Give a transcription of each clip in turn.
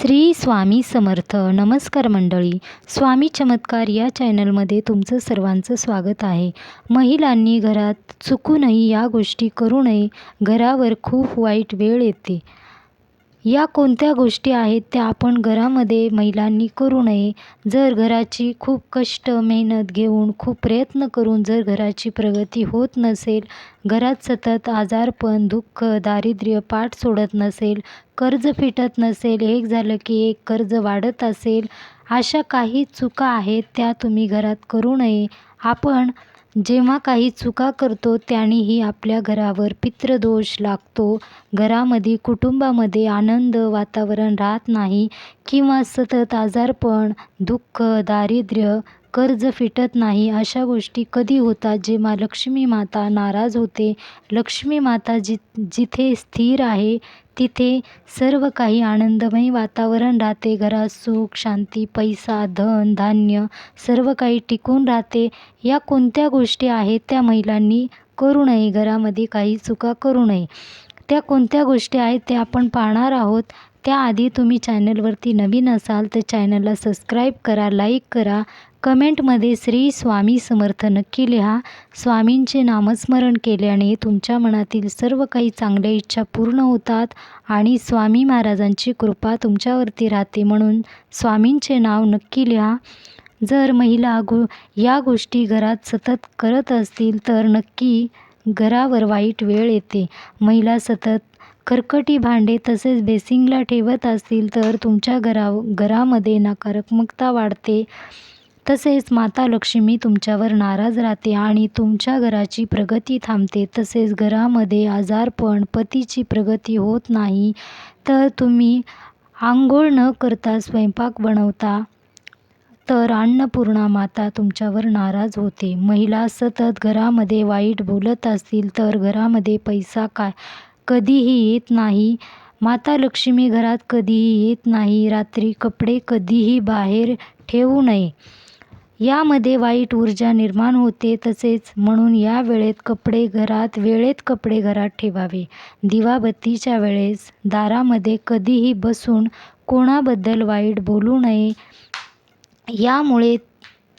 श्री स्वामी समर्थ नमस्कार मंडळी. स्वामी चमत्कार या चॅनलमध्ये तुमचं सर्वांचं स्वागत आहे. महिलांनी घरात चुकूनही या गोष्टी करू नये. घरावर खूप वाईट वेळ येते. या कोणत्या गोष्टी आहेत त्या आपण घरामध्ये महिलांनी करू नये? जर घराची खूप कष्ट मेहनत घेऊन खूप प्रयत्न करून जर घराची प्रगती होत नसेल घरात सतत आजारपण दुःख दारिद्र्य पाठ सोडत नसेल कर्ज फिटत नसेल एक झालं की एक कर्ज वाढत असेल अशा काही चुका आहेत त्या तुम्ही घरात करू नये. आपण जेव्हा काही चुका करतो त्यानेही आपल्या घरावर पितृदोष लागतो. घरामध्ये कुटुंबामध्ये आनंद वातावरण राहत नाही किंवा सतत आजारपण दुःख दारिद्र्य कर्ज फिटत नाही अशा गोष्टी कधी होतात जेव्हा लक्ष्मी माता नाराज होते? लक्ष्मी माता जि जिथे स्थिर आहे तिथे सर्व काही आनंदमय वातावरण राहते. घरात सुख शांती पैसा धन धान्य सर्व काही टिकून राहते. या कोणत्या गोष्टी आहेत त्या महिलांनी करू नये. घरामध्ये काही चुका करू नये. त्या कोणत्या गोष्टी आहेत त्या आपण पाहणार आहोत त्याआधी तुम्ही चॅनलवरती नवीन असाल तर चॅनलला सबस्क्राईब करा लाईक करा. कमेंटमध्ये श्री स्वामी समर्थ नक्की लिहा. स्वामींचे नामस्मरण केल्याने तुमच्या मनातील सर्व काही चांगल्या इच्छा पूर्ण होतात आणि स्वामी महाराजांची कृपा तुमच्यावरती राहते म्हणून स्वामींचे नाव नक्की लिहा. जर महिला गो या गोष्टी घरात सतत करत असतील तर नक्की घरावर वाईट वेळ येते. महिला सतत खरकटी भांडे तसेच बेसिंगला ठेवत असतील तर तुमच्या घरा घरामध्ये नकारात्मकता वाढते. तसेच माता लक्ष्मी तुमच्यावर नाराज राहते आणि तुमच्या घराची प्रगती थांबते. तसेच घरामध्ये आजारपण पतीची प्रगती होत नाही तर तुम्ही आंघोळ न करता स्वयंपाक बनवता तर अन्नपूर्णा माता तुमच्यावर नाराज होते. महिला सतत घरामध्ये वाईट बोलत असतील तर घरामध्ये पैसा काय? कधीही येत नाही. माता लक्ष्मी घरात कधीही येत नाही. रात्री कपडे कधीही बाहेर ठेवू नये. यामध्ये वाईट ऊर्जा निर्माण होते तसेच म्हणून या वेळेत कपडे घरात वेळेत कपडे घरात ठेवावे. दिवाबत्तीच्या वेळेस दारामध्ये कधीही बसून कोणाबद्दल वाईट बोलू नये. यामुळे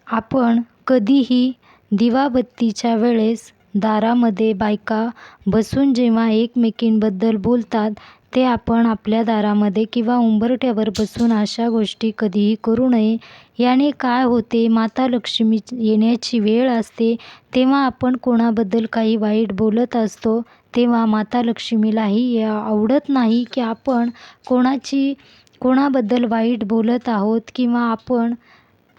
आपण कधीही दिवाबत्तीच्या वेळेस दारामध्ये बायका बसून जेव्हा एकमेकींबद्दल बोलतात ते आपण आपल्या दारामध्ये किंवा उंबरठ्यावर बसून अशा गोष्टी कधीही करू नये. याने काय होते माता लक्ष्मी येण्याची वेळ असते तेव्हा आपण कोणाबद्दल काही वाईट बोलत असतो तेव्हा माता लक्ष्मीलाही आवडत नाही की आपण कोणाची कोणाबद्दल वाईट बोलत आहोत किंवा आपण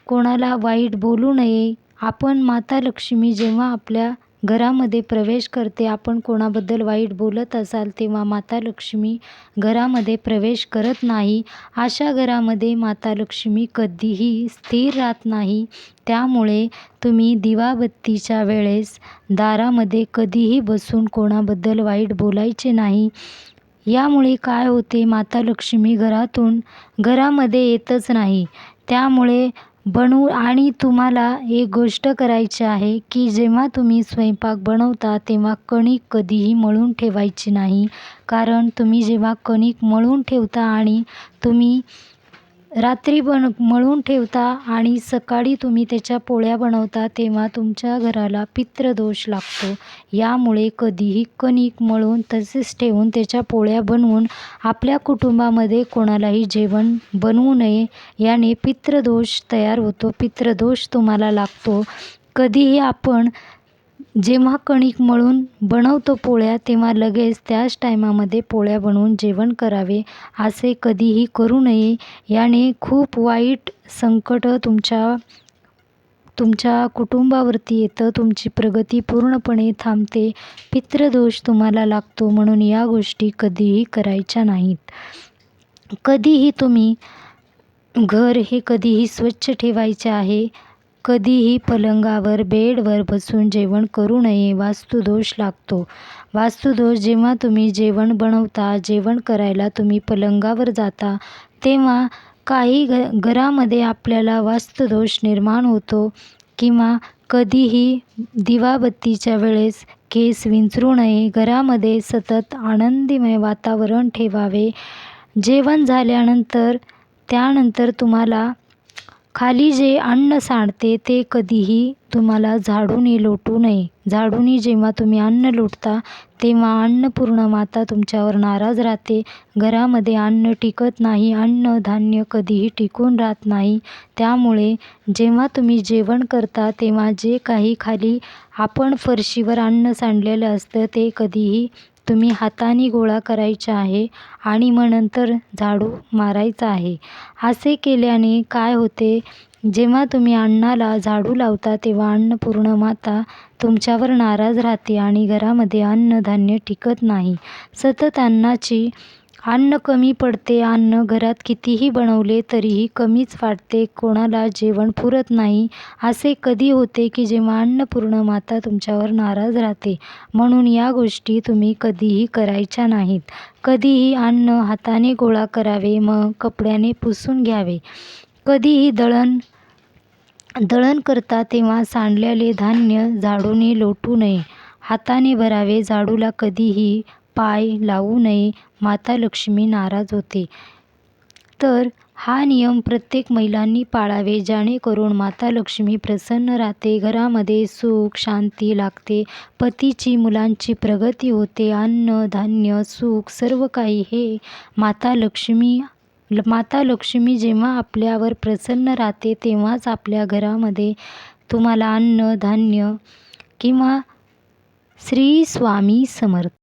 कोणाला वाईट बोलू नये. आपण माता लक्ष्मी जेव्हा आपल्या घरामध्ये प्रवेश करते. आपण कोणाबद्दल वाईट बोलत असाल तेव्हा माता लक्ष्मी घरामध्ये प्रवेश करत नाही. अशा घरामध्ये माता लक्ष्मी कधीही स्थिर राहत नाही. त्यामुळे तुम्ही दिवाबत्तीच्या वेळेस दारामध्ये कधीही बसून कोणाबद्दल वाईट बोलायचे नाही. यामुळे काय होते? माता लक्ष्मी घरातून घरामध्ये येतच नाही. त्यामुळे बनवू आणि तुम्हाला एक गोष्ट करायची आहे की जेव्हा तुम्ही स्वयंपाक बनवता तेव्हा कणिक कधीही मळून ठेवायची नाही. कारण तुम्ही जेव्हा कणिक मळून ठेवता आणि तुम्ही रात्री बन मळून ठेवता आणि सकाळी तुम्ही त्याच्या पोळ्या बनवता तेव्हा तुमच्या घराला पित्रदोष लागतो. यामुळे कधीही कणिक मळून तसेच ठेवून त्याच्या पोळ्या बनवून आपल्या कुटुंबामध्ये कोणालाही जेवण बनवू नये याने पित्रदोष तयार होतो. पित्रदोष तुम्हाला लागतो. कधीही आपण जेव्हा कणिक मळून बनवतो पोळ्या तेव्हा लगेच त्याच टायमामध्ये पोळ्या बनवून जेवण करावे. असे कधीही करू नये. याने खूप वाईट संकटं तुमच्या तुमच्या कुटुंबावरती येतं. तुमची प्रगती पूर्णपणे थांबते. पितृदोष तुम्हाला लागतो म्हणून या गोष्टी कधीही करायच्या नाहीत. कधीही तुम्ही घर हे कधीही स्वच्छ ठेवायचे आहे. कधीही पलंगावर बेडवर बसून जेवण करू नये वास्तुदोष लागतो. वास्तुदोष जेव्हा तुम्ही जेवण बनवता जेवण करायला तुम्ही पलंगावर जाता तेव्हा काही घ घरामध्ये आपल्याला वास्तुदोष निर्माण होतो किंवा कधीही दिवाबत्तीच्या वेळेस केस विंचरू नये. घरामध्ये सतत आनंदीमय वातावरण ठेवावे. जेवण झाल्यानंतर त्यानंतर तुम्हाला खाली जे अन्न सांडते ते कधीही तुम्हाला झाडूने लोटू नये. झाडूने जेव्हा तुम्ही अन्न लोटता तेव्हा अन्नपूर्णा माता तुमच्यावर नाराज राहते. घरामध्ये अन्न टिकत नाही अन्नधान्य कधीही टिकून राहत नाही. त्यामुळे जेव्हा तुम्ही जेवण करता तेव्हा जे काही खाली आपण फरशीवर अन्न सांडलेलं असतं ते कधीही तुम्ही हाताने गोळा करायचे आहे आणि मग नंतर झाडू मारायचा आहे. असे केल्याने काय होते? जेव्हा तुम्ही अन्नाला झाडू लावता तेव्हा अन्नपूर्णा माता तुमच्यावर नाराज राहते आणि घरामध्ये अन्नधान्य टिकत नाही. सतत अन्नाची अन्न कमी पडते. अन्न घरात कितीही बनवले तरीही कमीच वाटते. कोणाला जेवण पुरत नाही. असे कधी होते की जेव्हा अन्नपूर्णा माता तुमच्यावर नाराज राहते? म्हणून या गोष्टी तुम्ही कधीही करायच्या नाहीत. कधीही अन्न हाताने गोळा करावे मग कपड्याने पुसून घ्यावे. कधीही दळण दळण करता तेव्हा सांडलेले धान्य झाडूने लोटू नये. हाताने भरावे. झाडूला कधीही पाय लावू नये. माता लक्ष्मी नाराज होते. तर हा नियम प्रत्येक महिलांनी पाळावे जेणेकरून माता लक्ष्मी प्रसन्न राहते घरामध्ये सुख शांती लागते. पतीची मुलांची प्रगती होते. अन्न धान्य सुख सर्व काही हे माता लक्ष्मी माता लक्ष्मी जेव्हा आपल्यावर प्रसन्न राहते तेव्हाच आपल्या घरामध्ये तुम्हाला अन्न धान्य किंवा श्री स्वामी समर्थ